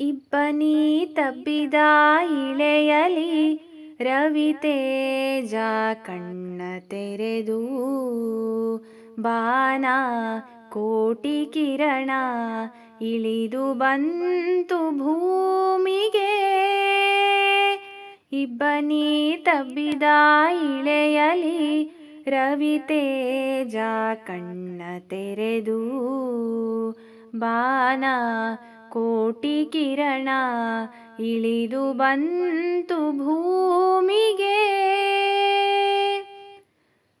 ಇಬ್ಬನಿ ತಬ್ಬಿದ ಇಳೆಯಲಿ ರವಿ ತೇಜ ಕಣ್ಣ ತೆರೆದು ಬಾನ ಕೋಟಿ ಕಿರಣ ಇಳಿದು ಬಂತು ಭೂಮಿಗೆ. ಇಬ್ಬನಿ ತಬ್ಬಿದ ಇಳೆಯಲಿ ರವಿ ತೇಜ ಕಣ್ಣ ತೆರೆದು ಬಾನ ಕೋಟಿ ಕಿರಣ ಇಳಿದು ಬಂತು ಭೂಮಿಗೆ.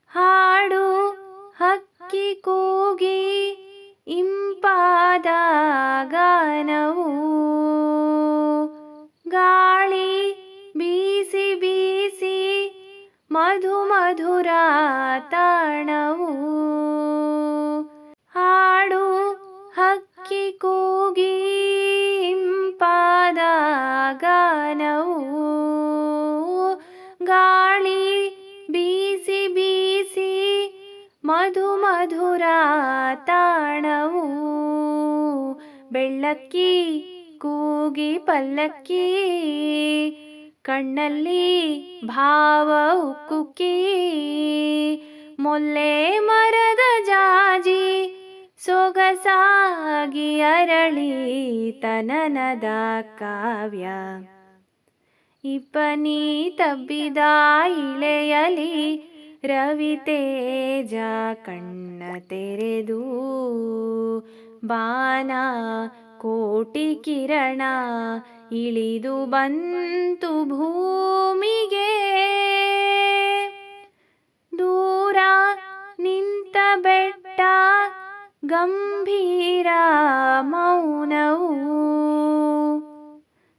ಹಾಡು ಹಕ್ಕಿ ಕೂಗಿ ಇಂಪಾದ ಗಾನವು. ಗಾಳಿ ಬೀಸಿ ಬೀಸಿ ಮಧು ಮಧುರ ತಾಣವು. ಗಾನವು ಗಾಳಿ ಬೀಸಿ ಬೀಸಿ ಮಧು ಮಧುರ ತಾಣವು ಬೆಳ್ಳಕ್ಕಿ ಕೂಗಿ ಪಲ್ಲಕ್ಕಿ ಕಣ್ಣಲ್ಲಿ ಭಾವ ಉಕ್ಕುಕ್ಕಿ ಮೊಲ್ಲೆ ಮರದ ಜಾಜಿ ಸೊಗಸಾಗಿ ಅರಳಿ ತನನದ ಕಾವ್ಯ. ಇಬ್ಬನಿ ತಬ್ಬಿದ ಇಳೆಯಲಿ ರವಿ ತೇಜ ಕಣ್ಣ ತೆರೆದು, ಬಾನ ಕೋಟಿ ಕಿರಣ ಇಳಿದು ಬಂತು ಭೂಮಿಗೆ ಗಂಭೀರ ಮೌನವು.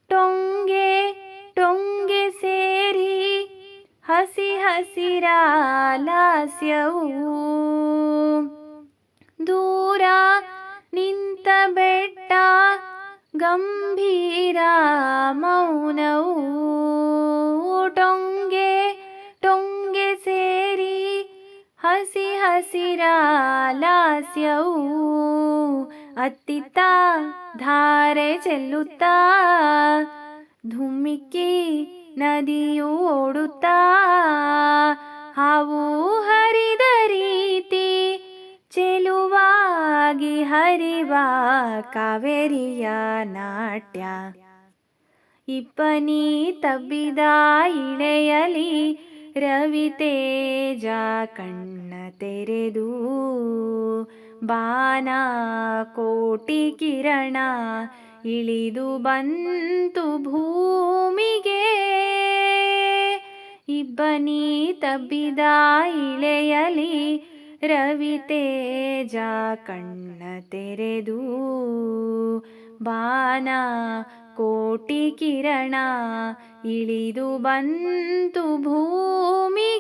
ಟೊಂಗೆ ಟೊಂಗೆ ಸೇರಿ ಹಸಿ ಹಸಿರ ಲಾಸ್ಯವು. ದೂರ ನಿಂತ ಬೆಟ್ಟ ಗಂಭೀರ ಮೌನವು ಹಸಿ ಹಸಿರ ಲಾಸ್ಯವು ಅತ್ತಿತ್ತ ಧಾರೆ ಚೆಲ್ಲುತ್ತಾ ಧುಮ್ಮಿಕ್ಕಿ ನದಿಯು ಓಡುತ್ತಾ ಹಾವು ಹರಿದ ರೀತಿ ಚೆಲುವಾಗಿ ಹರಿವ ಕಾವೇರಿಯ ನಾಟ್ಯ. ಇಪ್ಪನಿ ತಬ್ಬಿದ ಇಳೆಯಲಿ ರವಿ ತೇಜ ಕಣ್ಣ ತೆರೆದು, ಬಾನ ಕೋಟಿ ಕಿರಣ ಇಳಿದು ಬಂತು ಭೂಮಿಗೆ. ಇಬ್ಬನಿ ತಬ್ಬಿದ ಇಳೆಯಲಿ ರವಿ ತೇಜ ಕಣ್ಣ ತೆರೆದು, ಬಾನ ಕೋಟಿ ಕಿರಣ ಇಳಿದು ಬಂತು ಭೂಮಿಗೆ